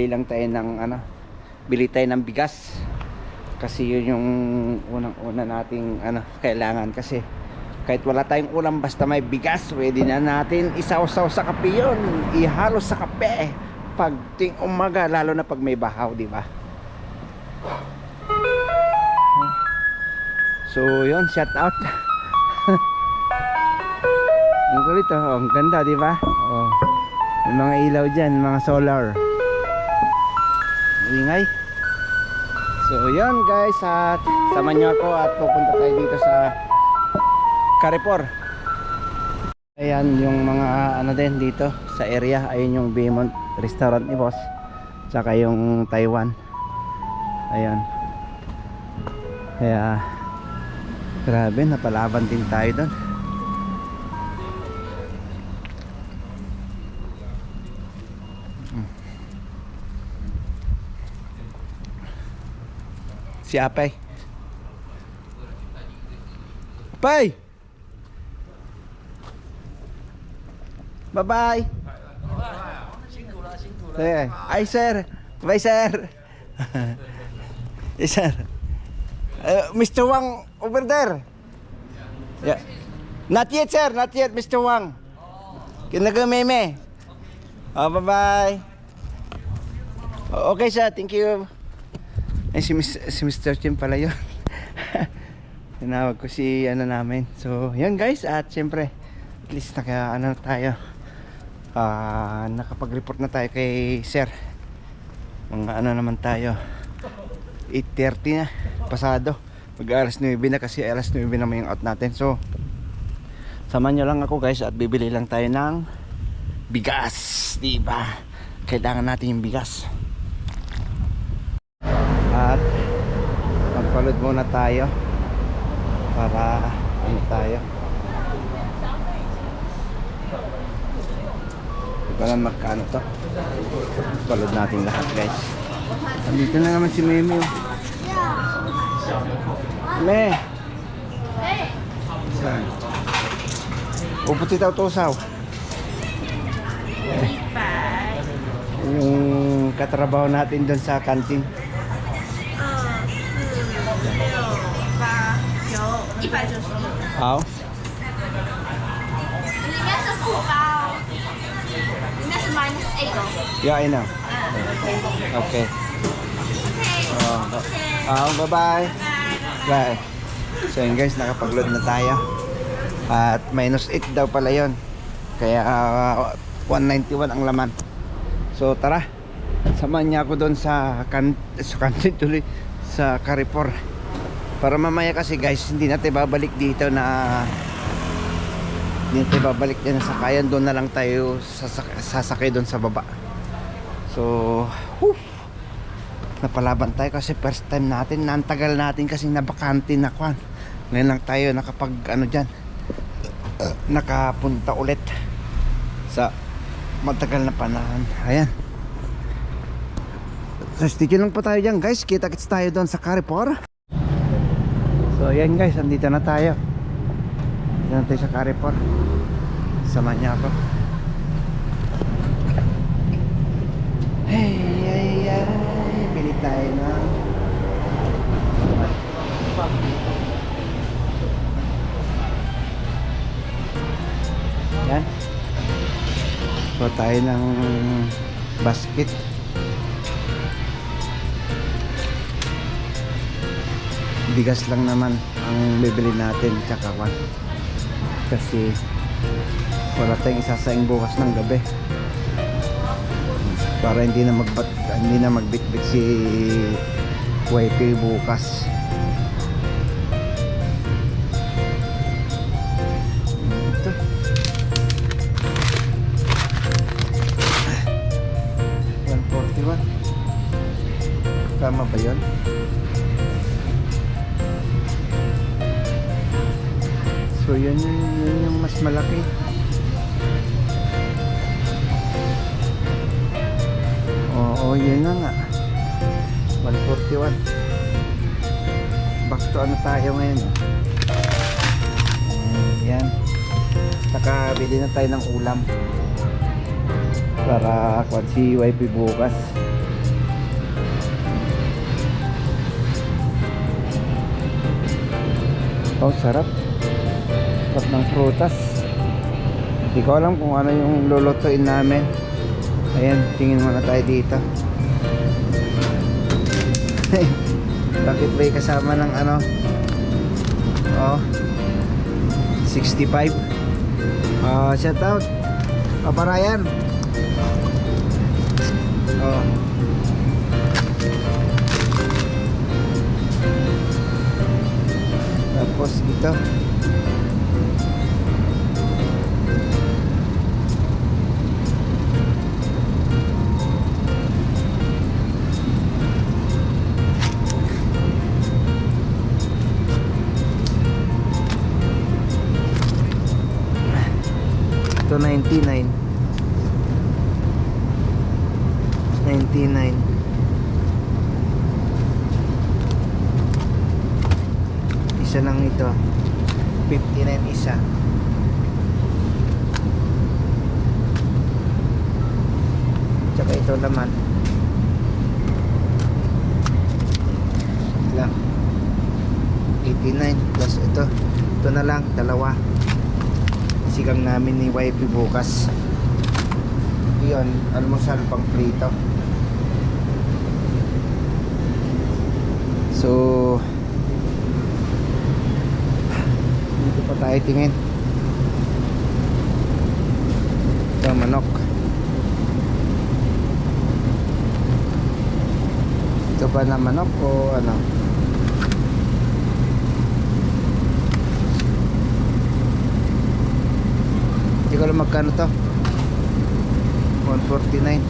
Bili lang tayo ng ano, bili tayo ng bigas. Kasi yun yung unang-una nating ano, kailangan kasi kahit wala tayong ulam basta may bigas, pwede na natin isaw-saw sa kape yun, ihalo sa kape. Pag ting umaga, lalo na pag may bahaw, di ba? So, yun, shout out. Oh, ang ganda, di ba? Oh. Mga ilaw diyan, mga solar. Ingay. So, yun guys, at sama niyo ako at pupunta tayo dito sa Carrefour. Ayan yung mga ano din dito sa area, ayun yung Beaumont restaurant ni boss. Tsaka yung Taiwan. Ayan. Kaya grabe, napalaban din tayo doon. Si Apay. Apay! Bye-bye! Ay, sir! Bye, sir! yes, sir. Uh, Mr. Wang over there. Yeah. Not yet, sir. Not yet, Mr. Wang. Kinagameme. Oh, bye-bye. Okay, sir. Thank you. Ay, si, Miss, si Mr. Chim pala yun. Tinawag ko si ano namin. So, yan guys. At syempre, at least naka, ano tayo. Ah, nakapag-report na tayo kay Sir. Mga ano naman tayo. 8.30 na. Pasado. Mag alas 9 na kasi alas 9 naman yung out natin. So, samahan nyo lang ako guys at bibili lang tayo ng bigas. Diba? Kailangan natin yung bigas. At magpalod muna tayo para ano tayo. Hindi ko alam magkano to. Palod natin lahat guys. Andito na naman si Meme. oh. Me. Saan? Uputi tayo tusaw. Yung katrabaho natin doon sa kantin. 一百九十一， How? 应该是负八哦，应该是 minus eight 哦。 Yeah, I know. Okay. Oh, oh, bye-bye. Bye. So yun guys, nakapag-load na tayo. At minus 8 daw pala yon. Kaya ah, 191 ang laman. So tara. Samahan niya ako doon sa kan sa kantin tuloy sa Carrefour. Para mamaya kasi guys, hindi natin babalik dito na hindi natin babalik sa sakayan doon na lang tayo sasak- sasakay doon sa baba. So, whew, napalaban tayo kasi first time natin, nantagal natin kasi nabakante na kwan. Ngayon lang tayo nakapag ano dyan, nakapunta ulit sa matagal na panahon. Ayan. So, stick lang po tayo dyan guys. Kita-kits tayo doon sa Carrefour. So, ayan guys, andito na tayo. Dito na tayo sa Carrefour. Sama niya ako. Hey, ay, ay, bili tayo ng Yan. So tayo ng basket. Bigas lang naman ang bibili natin tsaka kwan. Kasi wala tayong isasaing bukas ng gabi para hindi na magbat hindi na magbitbit si YP bukas ito tama ba yun? ko yun, yun yung mas malaki. Oo yun na nga. 141 back to ano tayo ngayon ah. hmm, yan. Nakabili na tayo ng ulam. Para kwan si YP bukas. Oh sarap. Sarap ng prutas. Hindi ko alam kung ano yung lulutuin namin. Ayan, tingin muna tayo dito. Bakit ba kasama ng ano? Oh, 65. Ah, shout out. Kaparayan. Oh. Tapos ito. 99. 99. Isa lang ito. 59 isa. Tsaka ito naman. Lang. 89 plus ito. Ito na lang, dalawa. Sigang namin ni wifey bukas. Yun, almusal pang prito. So, dito pa tayo tingin. Ito, manok. Ito ba na manok o ano? Alam magkano to. 149.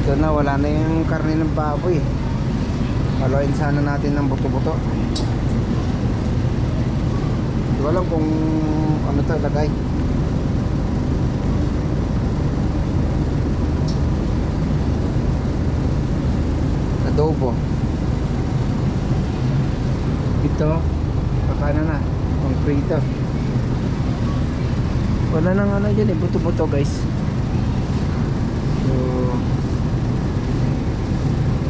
Ito na, wala na yung karne ng baboy. Haluin sana natin ng buto-buto. Hindi ko alam kung ano to lagay. Adobo. Ito, pakana na. Pang prito. Wala nang ano dyan eh, buto-buto guys. So,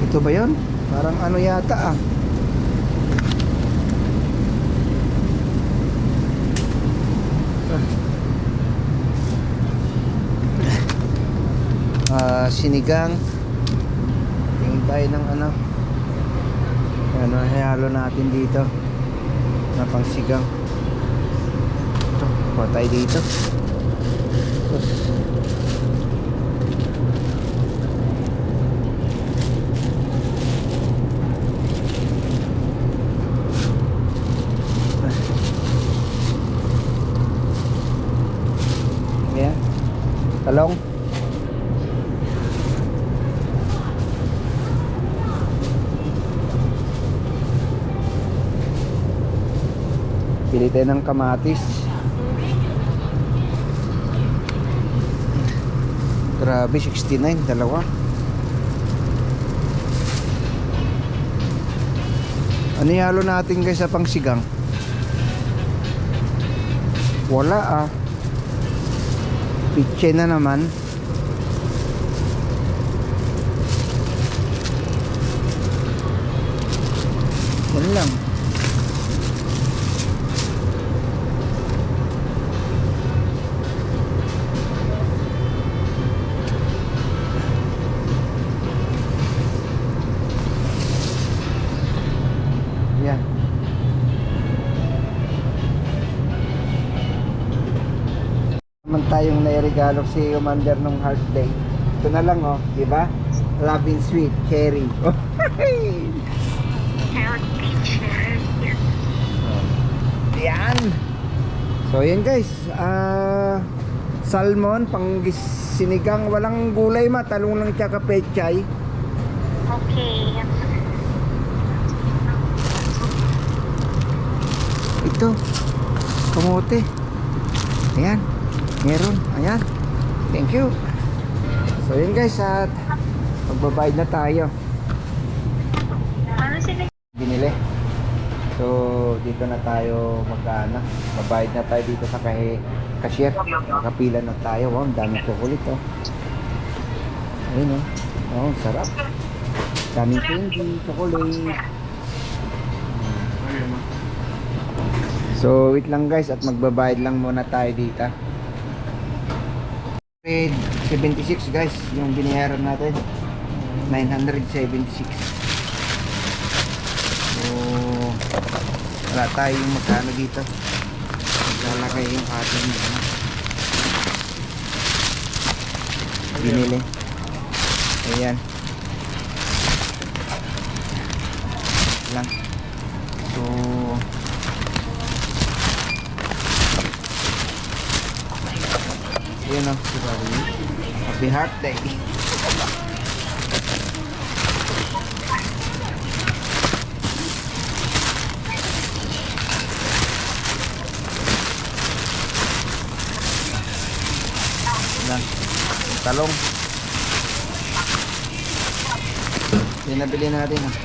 ito ba yun? Parang ano yata ah. Ah, sinigang. Tingin tayo ng ano. Ano, halo natin dito. Na pang sigang. Tayo dito. Ayan. Talong. Pili tayo ng kamatis. Grabe, 69, dalawa. Ano ihalo natin guys sa pangsigang? Wala ah. Pitche na naman. Yan lang. Tayong nairegalo si Commander nung heart day. Ito na lang oh, di ba? Love and sweet, cherry. Yan. So yan guys, ah salmon pang sinigang walang gulay ma, talong lang tsaka pechay. Okay. Ito, kamote. Ayan, meron. Ayan. Thank you. So yun guys, at magbabayad na tayo. Ano sila? Binili. So dito na tayo magkana. Babayad na tayo dito sa kay cashier. Nakapila na tayo. Wow, ang daming chocolate oh. Ayun oh. Oh, sarap. Daming candy, chocolate. So, wait lang guys at magbabayad lang muna tayo dito. 76 guys, yung binayaran natin. 976. So, wala tayong magkano dito. Lalakay yung ating ano, binili. Ayan. Lang. So, yun o, Barbie. Happy Heart Day. Yan. Talong. Yan nabili natin. ah.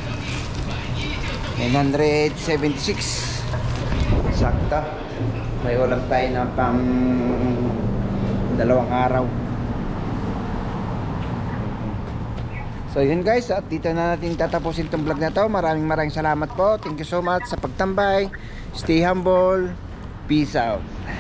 976. Sakto. May ulam tayo na pang dalawang araw. So yun guys, at dito na natin tatapusin tong vlog na to. Maraming maraming salamat po. Thank you so much sa pagtambay. Stay humble. Peace out.